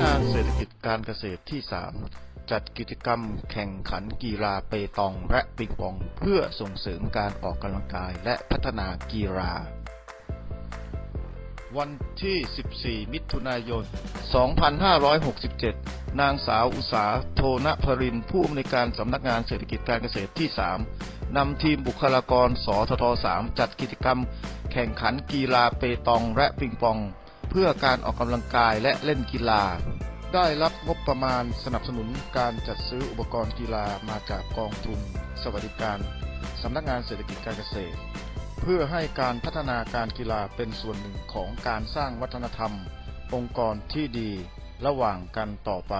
งานเศรษฐกิจการเกษตรที่ 3 จัดกิจกรรมแข่งขันกีฬาเปตองและปิงปอง เพื่อส่งเสริมการออกกำลังกายและพัฒนากีฬา วันที่ 14 มิถุนายน 2567 นางสาวอุษาโทนพรินผู้อำนวยการสำนักงานเศรษฐกิจการเกษตรที่ 3 นำทีมบุคลากรสทท3จัดกิจกรรม แข่งขันกีฬาเปตองและปิงปอง เพื่อการออกกำลังกายและเล่นกีฬา ได้รับงบประมาณสนับสนุนการจัดซื้ออุปกรณ์กีฬามาจากกองทุน สวัสดิการสำนักงานเศรษฐกิจการเกษตร เพื่อให้การพัฒนาการกีฬาเป็นส่วนหนึ่งของการสร้างวัฒนธรรม องค์กรที่ดีระหว่างกันต่อไป